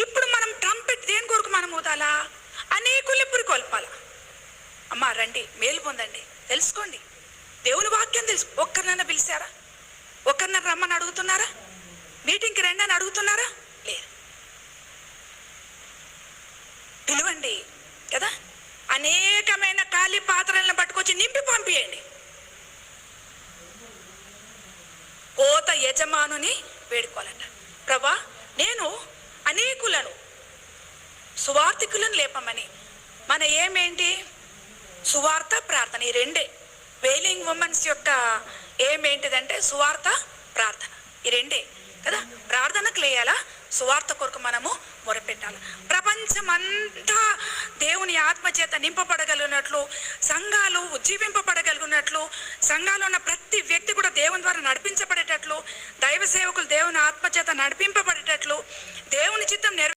ఇప్పుడు మనం ట్రంపెట్ దేని కొరకు మనం ఊదాలా? అనేకుల్ని పురికొల్పాల? అమ్మా రండి మేలు పొందండి. తెలుసుకోండి. దేవుని వాక్యం తెలుసు. ఒక్కరినైనా పిలిచారా? ఒక్కరినైనా రమ్మని అడుగుతున్నారా? మీటింగ్కి రండి అని అడుగుతున్నారా? లేదు. పిలువండి కదా? అనేకమైన ఖాళీ పాత్రలను పట్టుకొచ్చి నింపి పంపియండి. కోత యజమానుని వేడుకోవాలంట. ప్రభా సువార్థికులను లేపమని. మన ఏమేంటి? సువార్త ప్రార్థన ఈ రెండే. వేలింగ్ ఉమెన్స్ యొక్క ఏమేంటిదంటే సువార్త ప్రార్థన ఈ రెండే. కదా? ప్రార్థనకు లేయాలా? సువార్త కొరకు మనము మొరపెట్టాలి. ప్రపంచమంతా దేవుని ఆత్మచేత నింపబడగలిగినట్లు సంఘాలు ఉజ్జీవింపబడగలిగినట్లు సంఘాలు ఉన్న ప్రతి వ్యక్తి కూడా దేవుని ద్వారా నడిపించబడేటట్లు దైవ సేవకులు దేవుని ఆత్మచేత నడిపింపబడేటట్లు దేవుని చిత్తం నెరవే